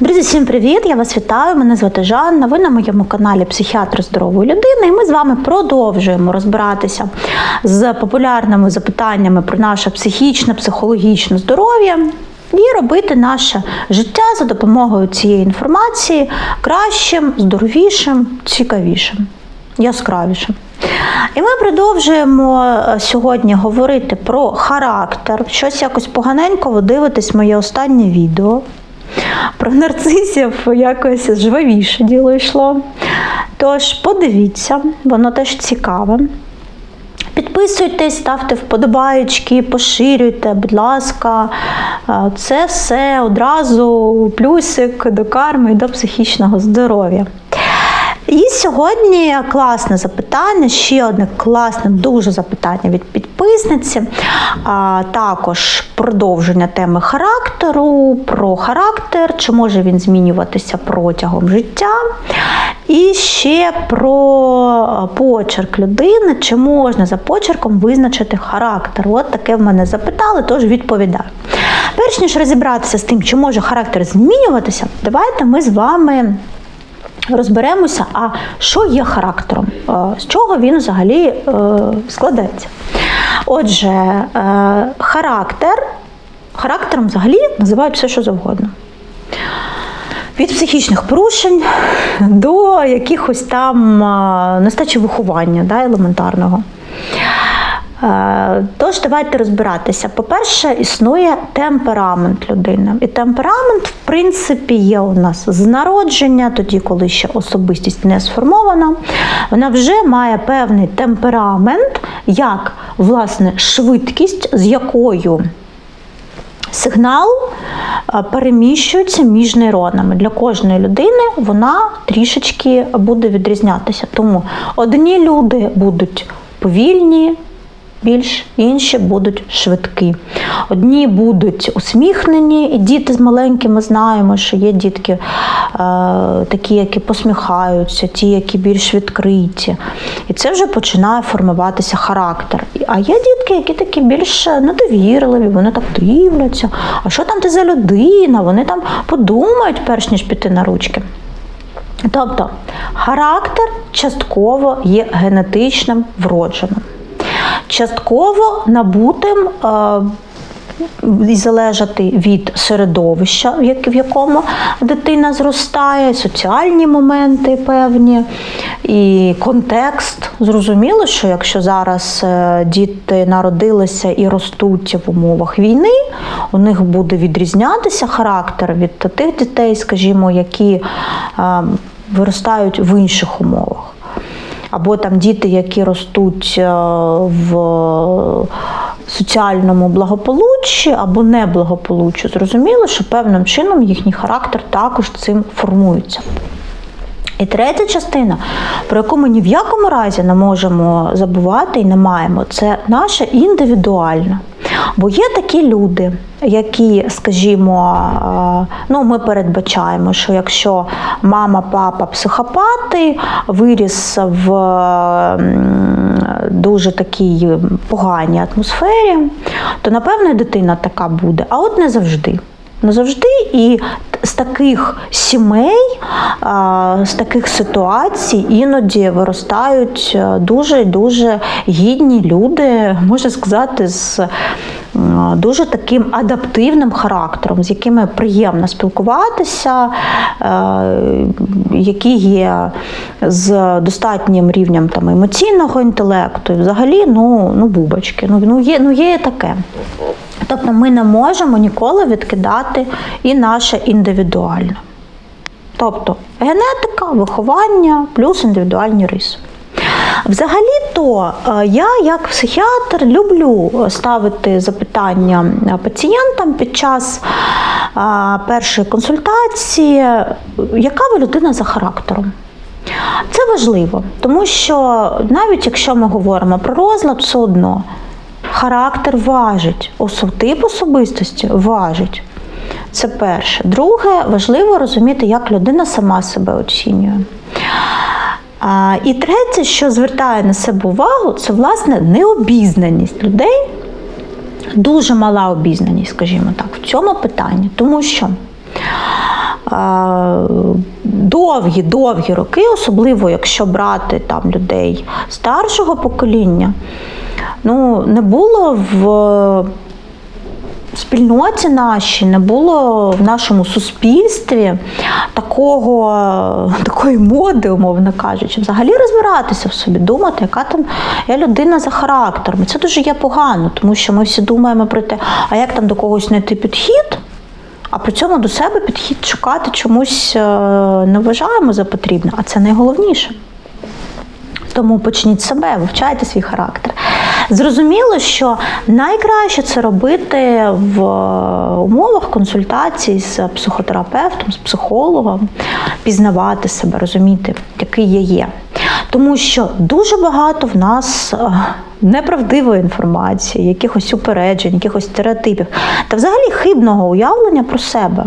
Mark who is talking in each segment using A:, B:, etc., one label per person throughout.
A: Друзі, всім привіт! Я вас вітаю. Мене звати Жанна. Ви на моєму каналі Психіатр здорової людини. І ми з вами продовжуємо розбиратися з популярними запитаннями про наше психічне, психологічне здоров'я. І робити наше життя за допомогою цієї інформації кращим, здоровішим, цікавішим, яскравішим. І ми продовжуємо е, сьогодні говорити про характер. Щось якось поганенько ви дивитесь моє останнє відео. Про нарцисів якось живовіше діло йшло. Тож подивіться, воно теж цікаве. Підписуйтесь, ставте вподобаєчки, поширюйте, будь ласка. Е, Це все одразу плюсик до карми і до психічного здоров'я. І сьогодні класне запитання, ще одне класне, дуже запитання від підписниці. А також продовження теми характеру, про характер, чи може він змінюватися протягом життя. І ще про почерк людини, чи можна за почерком визначити характер. От таке в мене запитали, тож відповідаю. Перш ніж розібратися з тим, чи може характер змінюватися, давайте ми з вами розберемося, а що є характером, е, з чого він взагалі е, складається. Отже, е, характер, характером взагалі називають все, що завгодно. Від психічних порушень до якихось там нестачі виховання да, елементарного. Е, Тож давайте розбиратися. По-перше, існує темперамент людини. І темперамент, в принципі, є у нас з народження, тоді, коли ще особистість не сформована, вона вже має певний темперамент, як власне швидкість, з якою сигнал е, переміщується між нейронами. Для кожної людини вона трішечки буде відрізнятися. Тому одні люди будуть повільні. Більш інші будуть швидкі. Одні будуть усміхнені, і діти з маленькими знаємо, що є дітки е, такі, які посміхаються, ті, які більш відкриті. І це вже починає формуватися характер. А є дітки, які такі більш недовірливі, вони так дивляться. А що там ти за людина? Вони там подумають, перш ніж піти на ручки. Тобто характер частково є генетичним вродженим частково набутим е, і залежати від середовища, в якому дитина зростає, соціальні моменти певні, і контекст. Зрозуміло, що якщо зараз е, діти народилися і ростуть в умовах війни, у них буде відрізнятися характер від тих дітей, скажімо, які е, виростають в інших умовах або там діти, які ростуть е, в соціальному благополуччі або неблагополуччі, зрозуміло, що певним чином їхній характер також цим формується. І третя частина, про яку ми ні в якому разі не можемо забувати і не маємо, це наша індивідуальна. Бо є такі люди, які, скажімо, ну ми передбачаємо, що якщо мама, папа психопати, виріс в дуже такій поганій атмосфері, то напевне дитина така буде, а от не завжди. Не завжди і з таких сімей, з таких ситуацій іноді виростають е, дуже дуже гідні люди, можна сказати, з е, дуже таким адаптивним характером, з якими приємно спілкуватися, е, які є з достатнім рівнем там, емоційного інтелекту. І взагалі, ну, ну бубочки, ну, ну, є, ну є таке. Тобто ми не можемо ніколи відкидати і наше індивідуальне. Тобто генетика, виховання плюс індивідуальні риси. Взагалі-то е, я, як психіатр, люблю ставити запитання е, пацієнтам під час е, першої консультації, яка ви людина за характером. Це важливо, тому що навіть якщо ми говоримо про розлад, все одно характер важить, тип особистості важить. Це перше. Друге, важливо розуміти, як людина сама себе оцінює. А, і третє, що звертає на себе увагу, це власне необізнаність людей. Дуже мала обізнаність, скажімо так, в цьому питанні. Тому що довгі-довгі роки, особливо якщо брати там людей старшого покоління, ну, не було в спільноті нашій, не було в нашому суспільстві такого, такої моди, умовно кажучи, взагалі розбиратися в собі, думати, яка там я людина за характером. Це дуже є погано, тому що ми всі думаємо про те, а як там до когось знайти підхід. А при цьому до себе підхід шукати чомусь е, не вважаємо за потрібне, а це найголовніше. Тому почніть себе, вивчайте свій характер. Зрозуміло, що найкраще це робити в умовах консультацій з психотерапевтом, з психологом, пізнавати себе, розуміти, який я є. Тому що дуже багато в нас е, неправдивої інформації, якихось упереджень, якихось стереотипів та взагалі хибного уявлення про себе.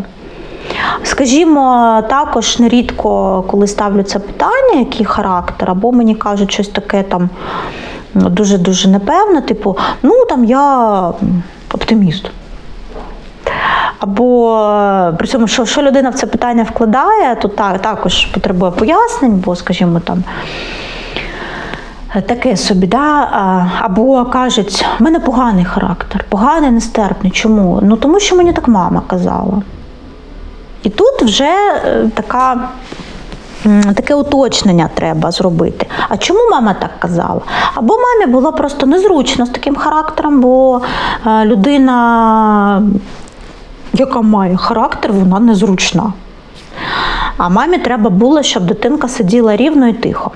A: Скажімо, також нерідко, коли ставлю це питання, який характер, або мені кажуть щось таке там дуже-дуже непевне, типу, ну там я оптиміст. Або при цьому, що що людина в це питання вкладає, то так, також потребує пояснень, бо, скажімо, там. Таке собі, да? або кажуть, в мене поганий характер, поганий, нестерпний. Чому? Ну тому що мені так мама казала. І тут вже е, така. Таке уточнення треба зробити. А чому мама так казала? Або мамі було просто незручно з таким характером, бо е, людина, яка має характер, вона незручна. А мамі треба було, щоб дитинка сиділа рівно і тихо.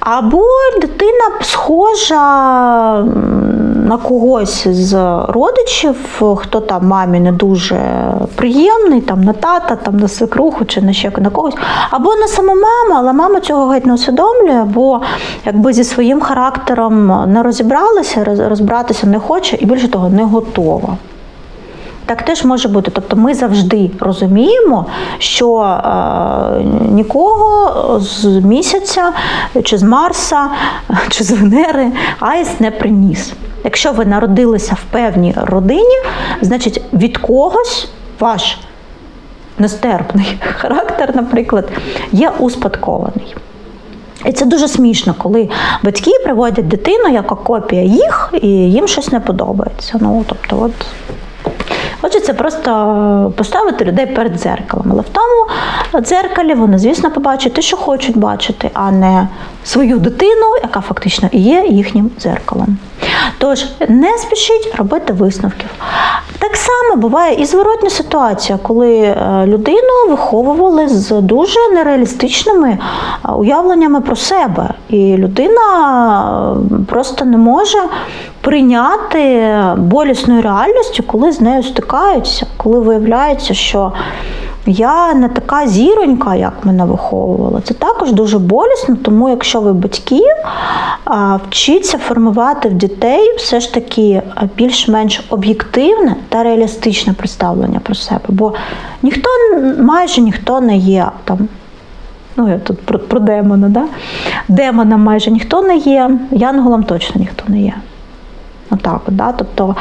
A: Або дитина схожа на когось з родичів, хто там мамі не дуже приємний, там на тата, там на свекруху чи на ще на когось, або на саму маму, але мама цього геть не усвідомлює, бо якби зі своїм характером не розібралася, розбиратися не хоче і більше того не готова. Так теж може бути. Тобто ми завжди розуміємо, що е, нікого з місяця, чи з Марса, чи з Венери Аїс не приніс. Якщо ви народилися в певній родині, значить від когось ваш нестерпний характер, наприклад, є успадкований. І це дуже смішно, коли батьки приводять дитину як копія їх, і їм щось не подобається. Ну, тобто, от Хочеться просто поставити людей перед дзеркалом. Але в тому дзеркалі вони, звісно, побачать те, що хочуть бачити, а не свою дитину, яка фактично і є їхнім дзеркалом. Тож не спішіть робити висновків. Так само буває і зворотня ситуація, коли е, людину виховували з дуже нереалістичними е, уявленнями про себе, і людина е, просто не може прийняти болісною реальністю, коли з нею стикаються, коли виявляється, що я не така зіронька, як мене виховувала. Це також дуже болісно, тому якщо ви батьки, вчіться формувати в дітей все ж таки більш-менш об'єктивне та реалістичне представлення про себе. Бо ніхто, майже ніхто не є там. Ну, я тут про, про демона, да? демоном майже ніхто не є, янголом точно ніхто не є. Отак, да? Тобто,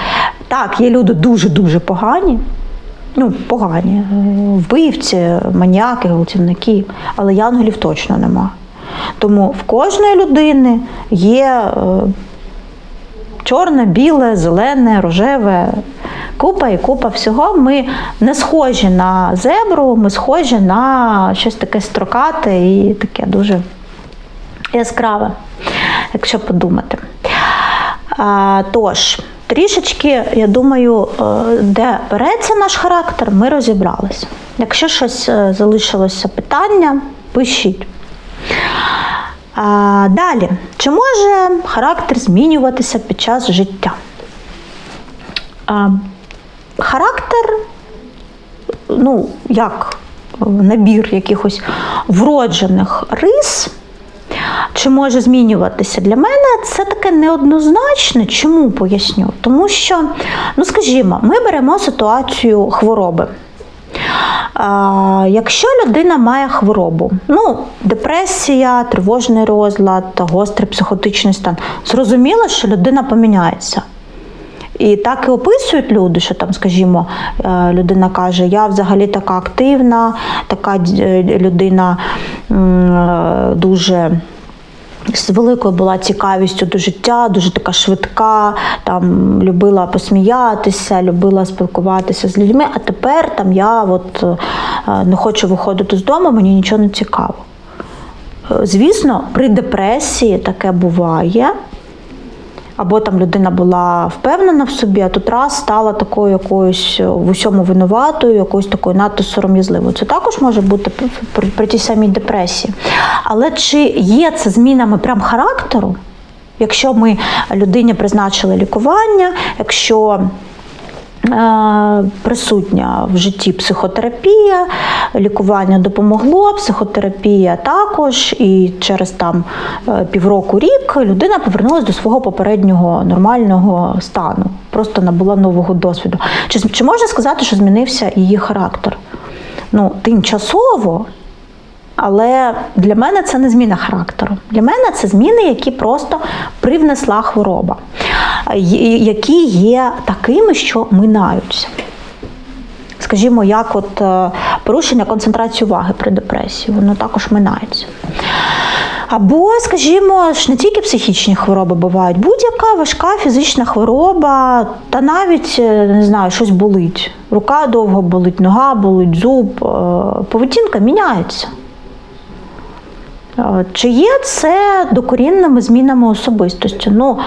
A: так, є люди дуже-дуже погані, ну, погані, е, вбивці, маніяки, гвалтівники, але янголів точно нема. Тому в кожної людини є е, чорне, біле, зелене, рожеве, купа і купа всього. Ми не схожі на зебру, ми схожі на щось таке строкате і таке дуже яскраве, якщо подумати. Тож, трішечки, я думаю, е, де береться наш характер, ми розібралися. Якщо щось е, залишилося питання, пишіть. Далі, чи може характер змінюватися під час життя? Характер, ну, як набір якихось вроджених рис, чи може змінюватися для мене, це таке неоднозначне. Чому поясню? Тому що, ну скажімо, ми беремо ситуацію хвороби. Якщо людина має хворобу, ну, депресія, тривожний розлад, гострий психотичний стан, зрозуміло, що людина поміняється. І так і описують люди, що там, скажімо, е, людина каже, я взагалі така активна, така е, людина е, дуже. З великою була цікавістю до життя, дуже така швидка, там любила посміятися, любила спілкуватися з людьми. А тепер там я от е, не хочу виходити з дому, мені нічого не цікаво. Е, Звісно, при депресії таке буває. Або там людина була впевнена в собі, а тут раз стала такою якоюсь е, в усьому винуватою, якоюсь такою надто сором'язливою. Це також може бути при, при, тій самій депресії. Але чи є це змінами прям характеру? Якщо ми людині призначили лікування, якщо присутня в житті психотерапія, лікування допомогло, психотерапія також, і через там е, півроку рік людина повернулася до свого попереднього нормального стану, просто набула нового досвіду. Чи, чи можна сказати, що змінився її характер? Ну, тимчасово, але для мене це не зміна характеру. Для мене це зміни, які просто привнесла хвороба, які є такими, що минаються. Скажімо, як от е, порушення концентрації уваги при депресії, воно також минається. Або, скажімо, ж не тільки психічні хвороби бувають, будь-яка важка фізична хвороба, та навіть е, не знаю, щось болить. Рука довго болить, нога болить, зуб, е, поведінка міняється. Е, Чи є це докорінними змінами особистості? Ну,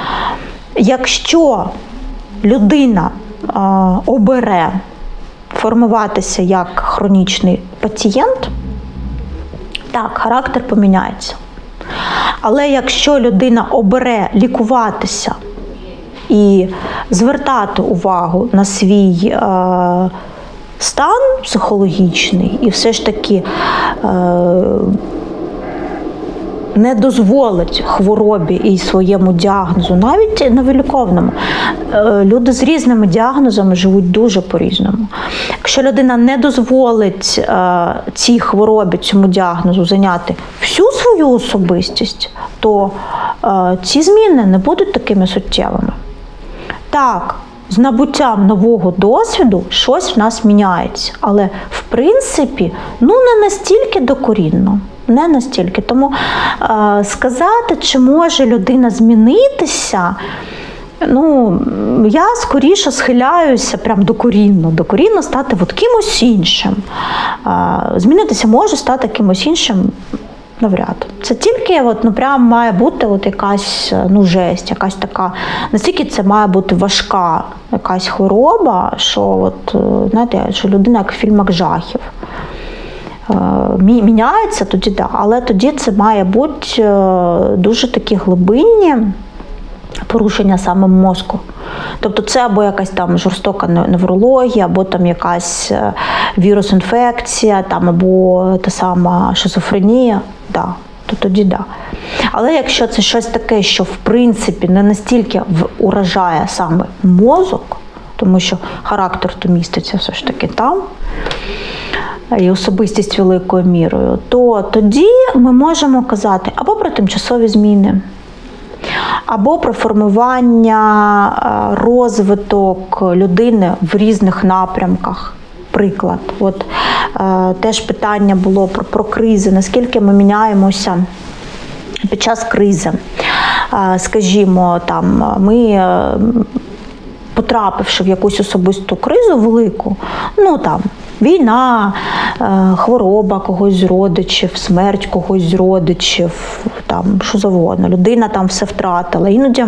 A: якщо людина е, обере формуватися як хронічний пацієнт, так, характер поміняється. Але якщо людина обере лікуватися і звертати увагу на свій е, стан психологічний, і все ж таки е, не дозволить хворобі і своєму діагнозу, навіть невиліковному. Е, Люди з різними діагнозами живуть дуже по-різному. Якщо людина не дозволить е, цій хворобі, цьому діагнозу зайняти всю свою особистість, то е, ці зміни не будуть такими суттєвими. Так, з набуттям нового досвіду щось в нас міняється, але в принципі ну не настільки докорінно. Не настільки. Тому е, сказати, чи може людина змінитися, ну я скоріше схиляюся прям докорінно, докорінно стати от кимось іншим. Е, змінитися може стати кимось іншим. Навряд. Це тільки от, ну, прям має бути от якась ну, жесть, якась така. Настільки це має бути важка якась хвороба, що от, е, знаєте, що людина як в фільмах жахів. Е, мі- Міняється тоді, да, але тоді це має бути е, дуже такі глибинні порушення саме мозку. Тобто це або якась там жорстока неврологія, або там якась е, вірус-інфекція, там, або та сама шизофренія, да, то тоді да. Але якщо це щось таке, що в принципі не настільки уражає саме мозок, тому що характер то міститься все ж таки там, і особистість великою мірою, то тоді ми можемо казати або про тимчасові зміни, або про формування, е, розвиток людини в різних напрямках. Приклад, от е, теж питання було про, про кризи, наскільки ми міняємося під час кризи. Е, Скажімо, там ми. е, Потрапивши в якусь особисту кризу велику, ну там війна, е, хвороба когось з родичів, смерть когось з родичів, там що завгодно, людина там все втратила. Іноді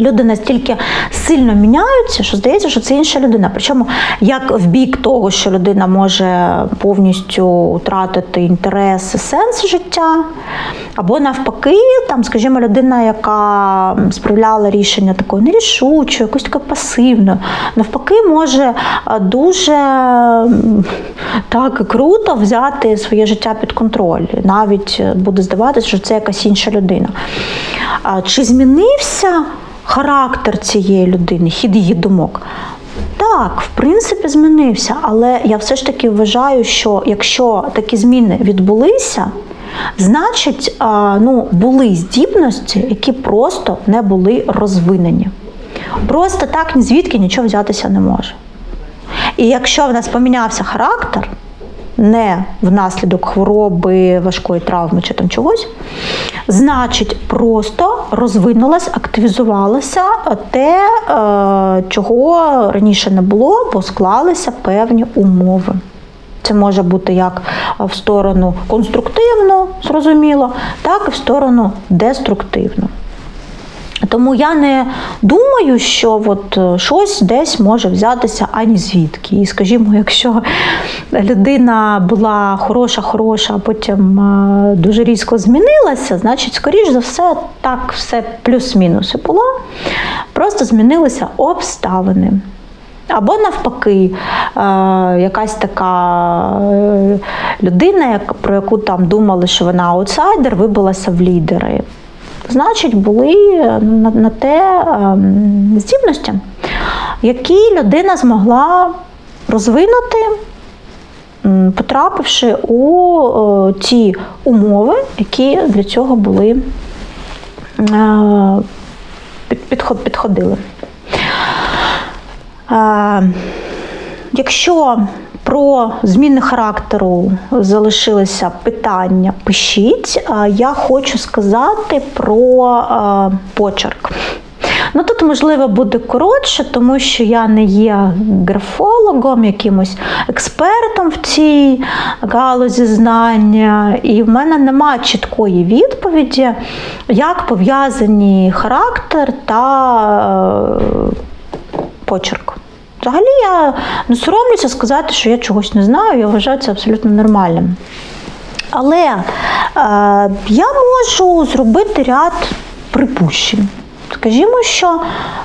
A: Люди настільки сильно міняються, що здається, що це інша людина. Причому як в бік того, що людина може повністю втратити інтерес і сенс життя, або навпаки, там, скажімо, людина, яка справляла рішення такою нерішучою, якось такою пасивною, навпаки, може дуже так круто взяти своє життя під контроль. Навіть е, буде здаватися, що це якась інша людина. Чи змінився? Характер цієї людини, хід її думок. Так, в принципі, змінився, але я все ж таки вважаю, що якщо такі зміни відбулися, значить, ну, були здібності, які просто не були розвинені. просто так ні звідки нічого взятися не може. І якщо в нас помінявся характер, не внаслідок хвороби, важкої травми чи там чогось, значить, просто розвинулось, активізувалося те, е, чого раніше не було, бо склалися певні умови. Це може бути як в сторону конструктивну, зрозуміло, так і в сторону деструктивну. Тому я не думаю, що от е, щось десь може взятися ані звідки. І скажімо, якщо людина була хороша, хороша, а потім е, дуже різко змінилася, значить, скоріш за все, так все плюс-мінус і було. Просто змінилися обставини. Або навпаки, е, якась така людина, про яку там думали, що вона аутсайдер, вибилася в лідери. Значить, були на, на те ем, здібності, які людина змогла розвинути, потрапивши у е, ті умови, які для цього були е, підход- підходили. Е, Якщо про зміни характеру залишилися питання, пишіть. Я хочу сказати про е, почерк. Ну тут можливо буде коротше, тому що я не є графологом, якимось експертом в цій галузі знання, і в мене немає чіткої відповіді, як пов'язані характер та е, почерк. Взагалі я не соромлюся сказати, що я чогось не знаю, я вважаю це абсолютно нормальним. Але е, я можу зробити ряд припущень. Скажімо, що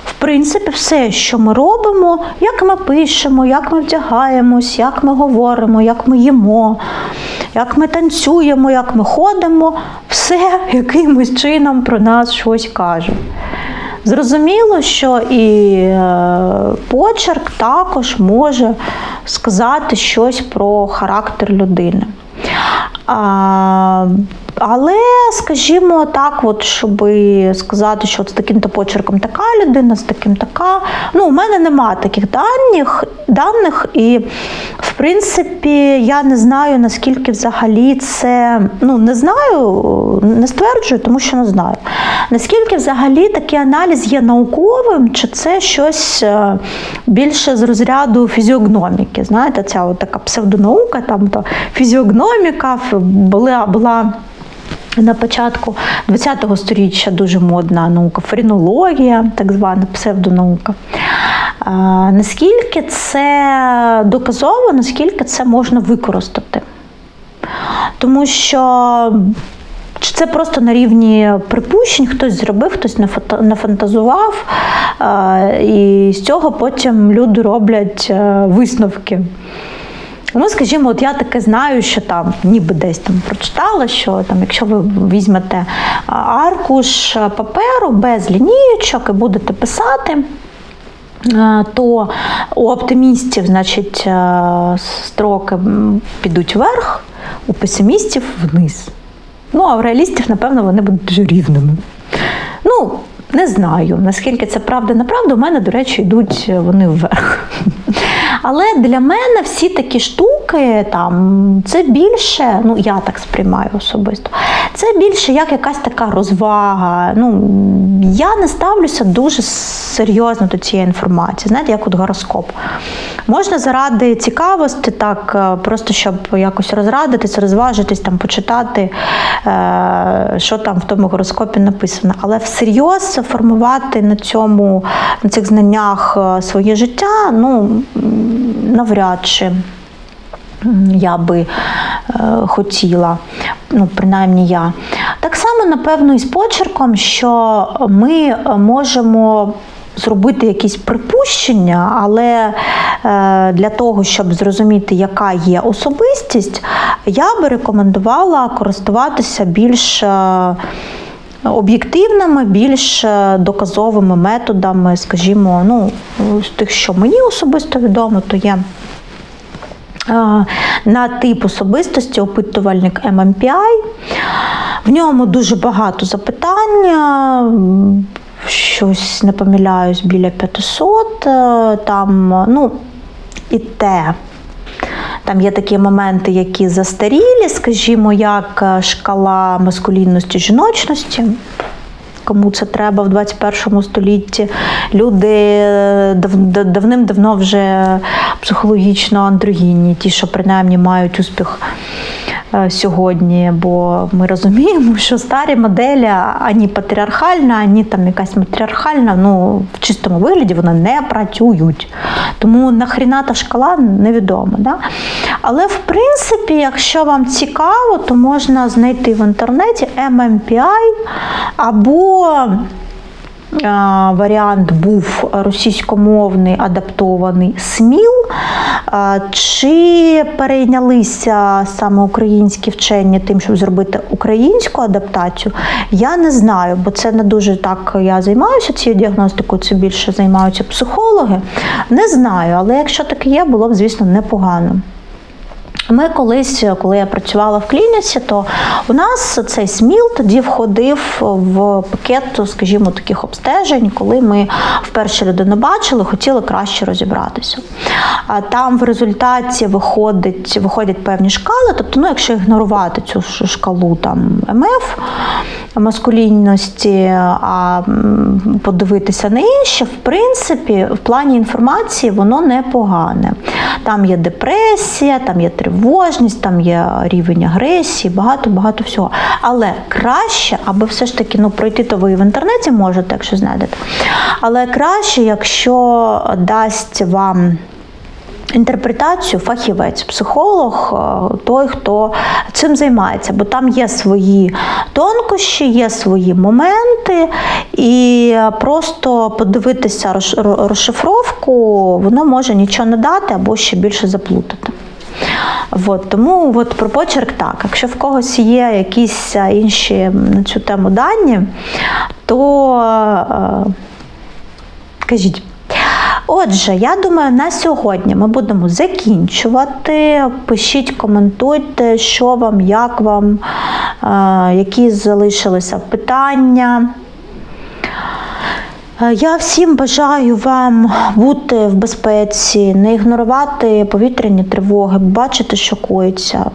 A: в принципі все, що ми робимо, як ми пишемо, як ми вдягаємось, як ми говоримо, як ми їмо, як ми танцюємо, як ми ходимо, все якимось чином про нас щось каже. Зрозуміло, що і е, почерк також може сказати щось про характер людини. Але, скажімо так, от, щоб сказати, що от з таким-то почерком така людина, з таким така. Ну, у мене немає таких даних, даних, і, в принципі, я не знаю, наскільки взагалі це. Ну, не знаю, не стверджую, тому що не знаю. Наскільки взагалі такий аналіз є науковим, чи це щось е, більше з розряду фізіогноміки? Знаєте, ця от така псевдонаука, там то фізіогноміка була. була на початку ХХ століття дуже модна наука, френологія, так звана псевдонаука. Наскільки це доказово, наскільки це можна використати? Тому що чи це просто на рівні припущень, хтось зробив, хтось нафантазував, і з цього потім люди роблять е, висновки. Ну, скажімо, от я таке знаю, що там ніби десь там прочитала, що там, якщо ви візьмете аркуш паперу без лінієчок і будете писати, е, то у оптимістів, значить, е, строки підуть вверх, у песимістів вниз. Ну, а у реалістів, напевно, вони будуть дуже рівними. Ну, не знаю, наскільки це правда, неправда. У мене, до речі, йдуть вони вверх. Але для мене всі такі штуки, там, це більше, ну я так сприймаю особисто, це більше як якась така розвага. Ну, я не ставлюся дуже серйозно до цієї інформації, знаєте, як от гороскоп. Можна заради цікавості, так, е, просто щоб якось розрадитись, розважитись, там, почитати, е, що там в тому гороскопі написано. Але всерйоз формувати на цьому, на цих знаннях е, своє життя, ну, навряд чи я би е, хотіла, ну, принаймні я. Так само, напевно, і з почерком, що ми можемо зробити якісь припущення, але е, для того, щоб зрозуміти, яка є особистість, я би рекомендувала користуватися більш. е, Об'єктивними, більш доказовими методами, скажімо, ну, з тих, що мені особисто відомо, то є на тип особистості опитувальник MMPI. В ньому дуже багато запитань. щось не помиляюсь біля 500. е, Там, ну, і те. Там є такі моменти, які застарілі, скажімо, як е, шкала маскулінності жіночності. Кому це треба в 21 столітті? Люди е, дав- дав- давним-давно вже психологічно андрогінні, ті, що принаймні мають успіх сьогодні. Бо ми розуміємо, що старі моделі ані патріархальна, ані там якась матріархальна, ну в чистому вигляді вони не працюють. Тому нахріна та шкала невідомо. Да? Але в принципі, якщо вам цікаво, то можна знайти в інтернеті MMPI або е, варіант був російськомовний адаптований СМІЛ. Чи перейнялися саме українські вчені тим, щоб зробити українську адаптацію, я не знаю, бо це не дуже так я займаюся цією діагностикою, це більше займаються психологи. Не знаю, але якщо таке є, було б, звісно, непогано. Ми колись, коли я працювала в клініці, то у нас цей СМІЛ тоді входив в пакет, скажімо, таких обстежень, коли ми вперше людину бачили, хотіли краще розібратися. А там в результаті виходить, виходять певні шкали, тобто, ну, якщо ігнорувати цю шкалу там МФ маскулінності, а подивитися на інші, в принципі, в плані інформації воно непогане. Там є депресія, там є тривожність, там є рівень агресії, багато-багато всього. Але краще, аби все ж таки ну, пройти, то ви і в інтернеті можете, якщо знайдете. Але краще, якщо дасть вам. Інтерпретацію фахівець, психолог, е, той, хто цим займається, бо там є свої тонкощі, є свої моменти, і просто подивитися розшифровку, воно може нічого не дати або ще більше заплутати. От, тому от про почерк так. Якщо в когось є якісь е, інші на цю тему дані, то е, кажіть. Отже, я думаю, на сьогодні ми будемо закінчувати. Пишіть, коментуйте, що вам, як вам, е, які залишилися питання. Е, Я всім бажаю вам бути в безпеці, не ігнорувати повітряні тривоги, бачити, що коїться.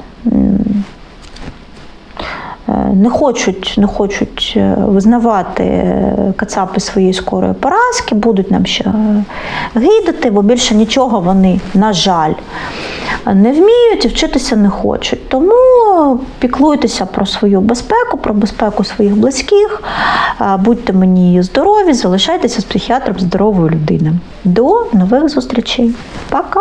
A: Не хочуть, не хочуть е, визнавати е, кацапи своєї скорої поразки, будуть нам ще гидати, бо більше нічого вони, на жаль, не вміють і вчитися не хочуть. Тому піклуйтеся про свою безпеку, про безпеку своїх близьких, е, будьте мені здорові, залишайтеся з психіатром здорової людини. До нових зустрічей. Пока!